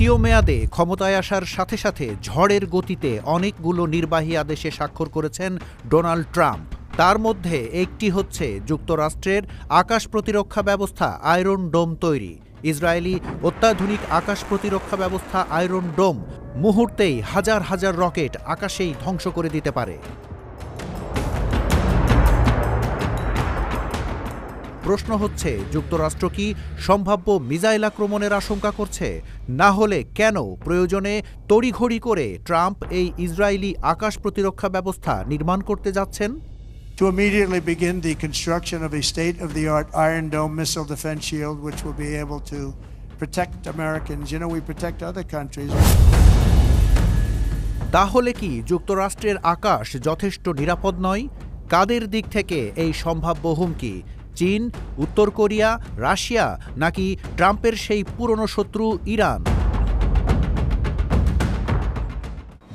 দ্বিতীয় মেয়াদে ক্ষমতায় আসার সাথে সাথে ঝড়ের গতিতে অনেকগুলো নির্বাহী আদেশে স্বাক্ষর করেছেন ডোনাল্ড ট্রাম্প। তার মধ্যে একটি হচ্ছে যুক্তরাষ্ট্রের আকাশ প্রতিরক্ষা ব্যবস্থা আয়রন ডোম তৈরি। ইসরায়েলি অত্যাধুনিক আকাশ প্রতিরক্ষা ব্যবস্থা আয়রন ডোম মুহূর্তেই হাজার হাজার রকেট আকাশেই ধ্বংস করে দিতে পারে। প্রশ্ন হচ্ছে যুক্তরাষ্ট্র কি সম্ভাব্য মিসাইল আক্রমণের আশঙ্কা করছে না হলে কেন প্রয়োজনে তড়িঘড়ি করে ট্রাম্প এই ইসরায়েলি আকাশ প্রতিরক্ষা ব্যবস্থা নির্মাণ করতে যাচ্ছেন to immediately begin the construction of a state of the art Iron Dome missile defense shield, which will be able to protect Americans. You know, we protect other countries. তাহলে কি যুক্তরাষ্ট্রের আকাশ যথেষ্ট নিরাপদ নয় কাদের দিক থেকে এই সম্ভাব্য হুমকি চীন, উত্তর কোরিয়া, রাশিয়া নাকি ট্রাম্পের সেই পুরনো শত্রু ইরান?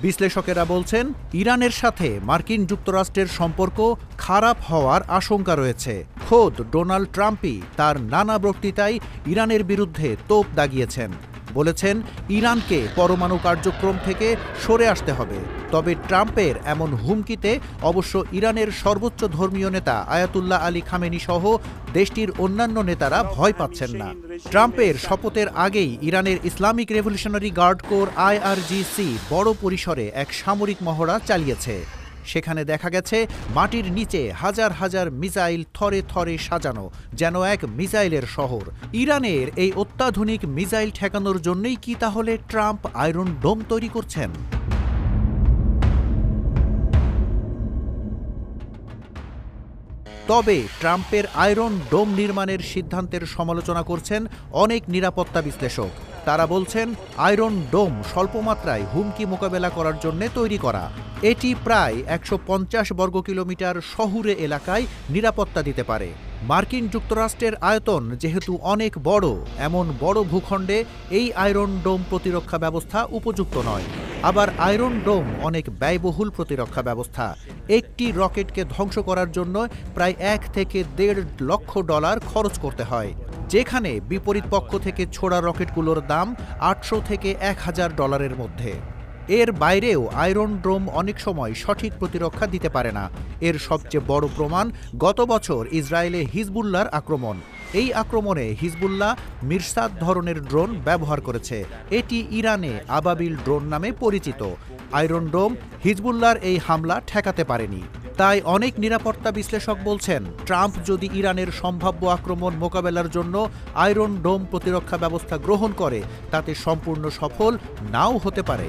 বিশ্লেষকেরা বলছেন, ইরানের সাথে মার্কিন যুক্তরাষ্ট্রের সম্পর্ক খারাপ হওয়ার আশঙ্কা রয়েছে। খোদ ডোনাল্ড ট্রাম্পই তার নানা বক্তৃতায় ইরানের বিরুদ্ধে তোপ দাগিয়েছেন। বলেছেন, ইরানকে পরমাণু কার্যক্রম থেকে সরে আসতে হবে। তবে ট্রাম্পের এমন হুমকিতে অবশ্য ইরানের সর্বোচ্চ ধর্মীয় নেতা আয়াতুল্লাহ আলী খামেনি সহ দেশটির অন্যান্য নেতারা ভয় পাচ্ছেন না। ট্রাম্পের শপথের আগেই ইরানের Islamic revolutionary guard corps IRGC বড় পরিসরে এক সামরিক মহড়া চালিয়েছে। সেখানে দেখা গেছে, মাটির নিচে হাজার হাজার মিসাইল থরে থরে সাজানো, যেন এক মিসাইলের শহর। ইরানের এই অত্যাধুনিক মিসাইল ঠেকানোর জন্যই কি তাহলে ট্রাম্প আয়রন ডোম তৈরি করছেন? তবে ট্রাম্পের আয়রন ডোম নির্মাণের সিদ্ধান্তের সমালোচনা করছেন অনেক নিরাপত্তা বিশ্লেষক। তারা বলছেন, আয়রন ডোম স্বল্পমাত্রায় হুমকি মোকাবেলা করার জন্য তৈরি করা। এটি প্রায় একশো পঞ্চাশ বর্গ কিলোমিটার শহুরে এলাকায় নিরাপত্তা দিতে পারে। মার্কিন যুক্তরাষ্ট্রের আয়তন যেহেতু অনেক বড়, এমন বড় ভূখণ্ডে এই আয়রন ডোম প্রতিরক্ষা ব্যবস্থা উপযুক্ত নয়। আবার আয়রন ডোম অনেক ব্যয়বহুল প্রতিরক্ষা ব্যবস্থা। একটি রকেটকে ধ্বংস করার জন্য প্রায় এক থেকে দেড় লক্ষ ডলার খরচ করতে হয়। যেখানে বিপরীত পক্ষ থেকে ছোড়া রকেটগুলোর দাম আটশো থেকে এক হাজার ডলারের মধ্যে। এর বাইরেও আয়রন ড্রোম অনেক সময় সঠিক প্রতিরক্ষা দিতে পারে না। এর সবচেয়ে বড় প্রমাণ গত বছর ইসরায়েলে হিজবুল্লার আক্রমণ। এই আক্রমণে হিজবুল্লাহ মিরসাদ ধরনের ড্রোন ব্যবহার করেছে। এটি ইরানে আবাবিল ড্রোন নামে পরিচিত। আয়রন ড্রোম হিজবুল্লার এই হামলা ঠেকাতে পারেনি। তাই অনেক নিরাপত্তা বিশ্লেষক বলছেন, ট্রাম্প যদি ইরানের সম্ভাব্য আক্রমণ মোকাবেলার জন্য আয়রন ডোম প্রতিরক্ষা ব্যবস্থা গ্রহণ করে, তাতে সম্পূর্ণ সফল নাও হতে পারে।